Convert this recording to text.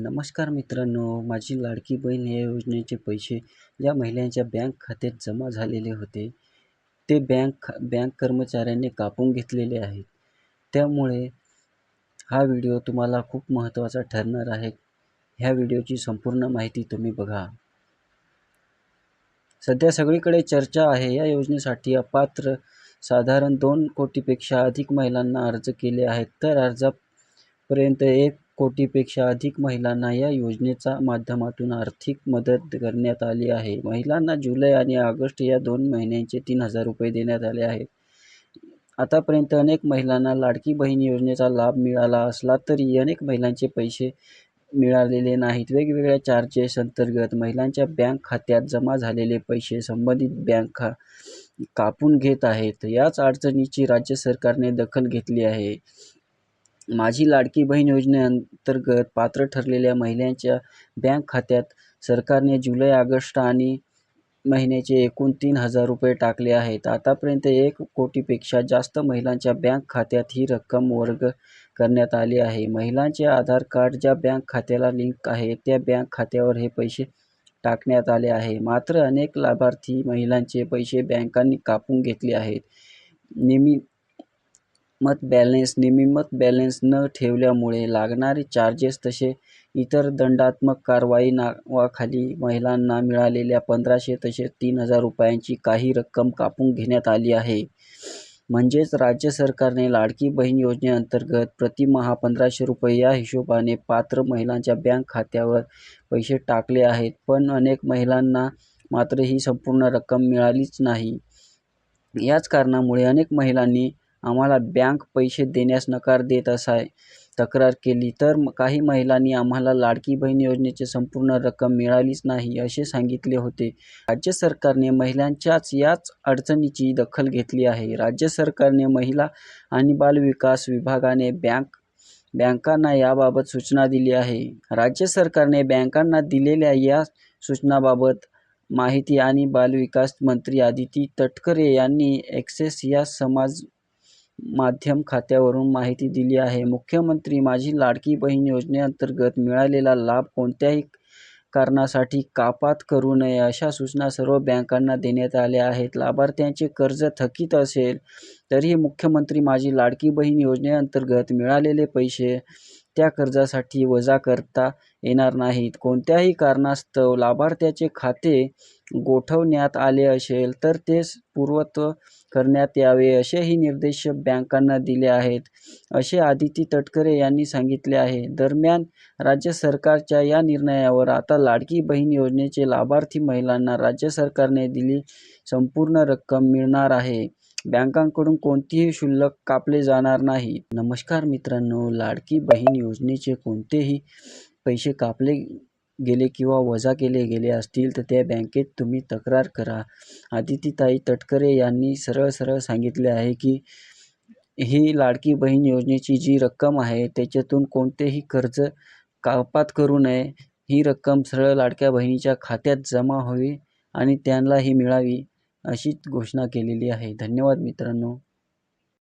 नमस्कार मित्रांनो माझी लाडकी बहीण या योजनेचे पैसे या महिलांच्या बँक खात्यात जमा झालेले होते. ते बँक बँक कर्मचाऱ्यांनी कापून घेतलेले आहेत. त्यामुळे हा व्हिडिओ तुम्हाला खूप महत्त्वाचा ठरणार आहे. ह्या व्हिडिओची संपूर्ण माहिती तुम्ही बघा. सध्या सगळीकडे चर्चा आहे. या योजनेसाठी अपात्र साधारण दोन कोटीपेक्षा अधिक महिलांना अर्ज केले आहेत. तर अर्जापर्यंत एक कोटीपेक्षा अधिक महिलांना या योजनेच्या माध्यमातून आर्थिक मदत करण्यात आली आहे. महिलांना जुलै आणि ऑगस्ट या दोन महिन्यांचे तीन हजार रुपये देण्यात आले आहेत. आतापर्यंत अनेक महिलांना लाडकी बहीण योजनेचा लाभ मिळाला असला तरी अनेक महिलांचे पैसे मिळालेले नाहीत. वेगवेगळ्या चार्जेस अंतर्गत महिलांच्या बँक खात्यात जमा झालेले पैसे संबंधित बँक कापून घेत आहेत. याच अडचणीची राज्य सरकारने दखल घेतली आहे. माझी लाडकी बहीण योजनेअंतर्गत पात्र ठरलेल्या महिलांच्या बँक खात्यात सरकारने जुलै ऑगस्ट आणि महिन्याचे एकूण तीन हजार रुपये टाकले आहेत. आतापर्यंत एक कोटीपेक्षा जास्त महिलांच्या बँक खात्यात ही रक्कम वर्ग करण्यात आली आहे. महिलांचे आधार कार्ड ज्या बँक खात्याला लिंक आहे त्या बँक खात्यावर हे पैसे टाकण्यात आले आहे. मात्र अनेक लाभार्थी महिलांचे पैसे बँकांनी कापून घेतले आहेत. मत बॅलन्स नियमित बॅलन्स न ठेवल्यामुळे लागणारे चार्जेस तसे इतर दंडात्मक कारवाई नावाखाली महिलांना मिळालेल्या पंधराशे तसेच तीन हजार रुपयांची काही रक्कम कापून घेण्यात आली आहे. म्हणजेच राज्य सरकारने लाडकी बहीण योजनेअंतर्गत प्रतिमहा पंधराशे रुपये या हिशोबाने पात्र महिलांच्या बँक खात्यावर पैसे टाकले आहेत. पण अनेक महिलांना मात्र ही संपूर्ण रक्कम मिळालीच नाही. याच कारणामुळे अनेक महिलांनी आम्हाला बँक पैसे देण्यास नकार देत असाय तक्रार केली. तर काही महिलांनी आम्हाला लाडकी बहीण योजनेची संपूर्ण रक्कम मिळालीच नाही असे सांगितले होते. राज्य सरकारने महिलांच्याच याच अडचणीची दखल घेतली आहे. राज्य सरकारने महिला आणि बालविकास विभागाने बँक बँकांना याबाबत सूचना दिली आहे. राज्य सरकारने बँकांना दिलेल्या या सूचनाबाबत माहिती आणि बालविकास मंत्री आदिती तटकरे यांनी एक्सेस या समाज माध्यम खात्यावरून माहिती दिली आहे. मुख्यमंत्री माझी लाडकी बहीण योजनेअंतर्गत मिळालेला लाभ कोणत्याही कारणासाठी कपात करू नये अशा सूचना सर्व बँकांना देण्यात आल्या आहेत. लाभार्थ्यांचे कर्ज थकीत असेल तरीही मुख्यमंत्री माझी लाडकी बहीण योजनेअंतर्गत मिळालेले पैसे त्या कर्जासाठी वजा करता येणार नाहीत. कोणत्याही कारणास्तव लाभार्थ्याचे खाते गोठवण्यात आले असेल तर ते पूर्ववत करण्यात यावे असेही निर्देश बँकांना दिले आहेत. असे आदिती तटकरे यांनी सांगितले आहे. दरम्यान राज्य सरकारच्या या निर्णयावर आता लाडकी बहीण योजनेचे लाभार्थी महिलांना राज्य सरकारने दिली संपूर्ण रक्कम मिळणार आहे. बँकांकडून कोणतेही शुल्क कापले जाणार नाही. नमस्कार मित्रांनो लाडकी बहीण योजनेचे कोणतेही पैसे कापले गेले किंवा वजा केले गेले असतील तर त्या बँकेत तुम्ही तक्रार करा. आदितीताई तटकरे यांनी सरळ सरळ सांगितले आहे की ही लाडकी बहीण योजनेची जी रक्कम आहे त्याच्यातून कोणतेही कर्ज कापात करू नये. ही रक्कम सरळ लाडक्या बहिणीच्या खात्यात जमा व्हावी आणि त्यांना ही मिळावी. अशीच घोषणा केलेली आहे. धन्यवाद मित्रांनो.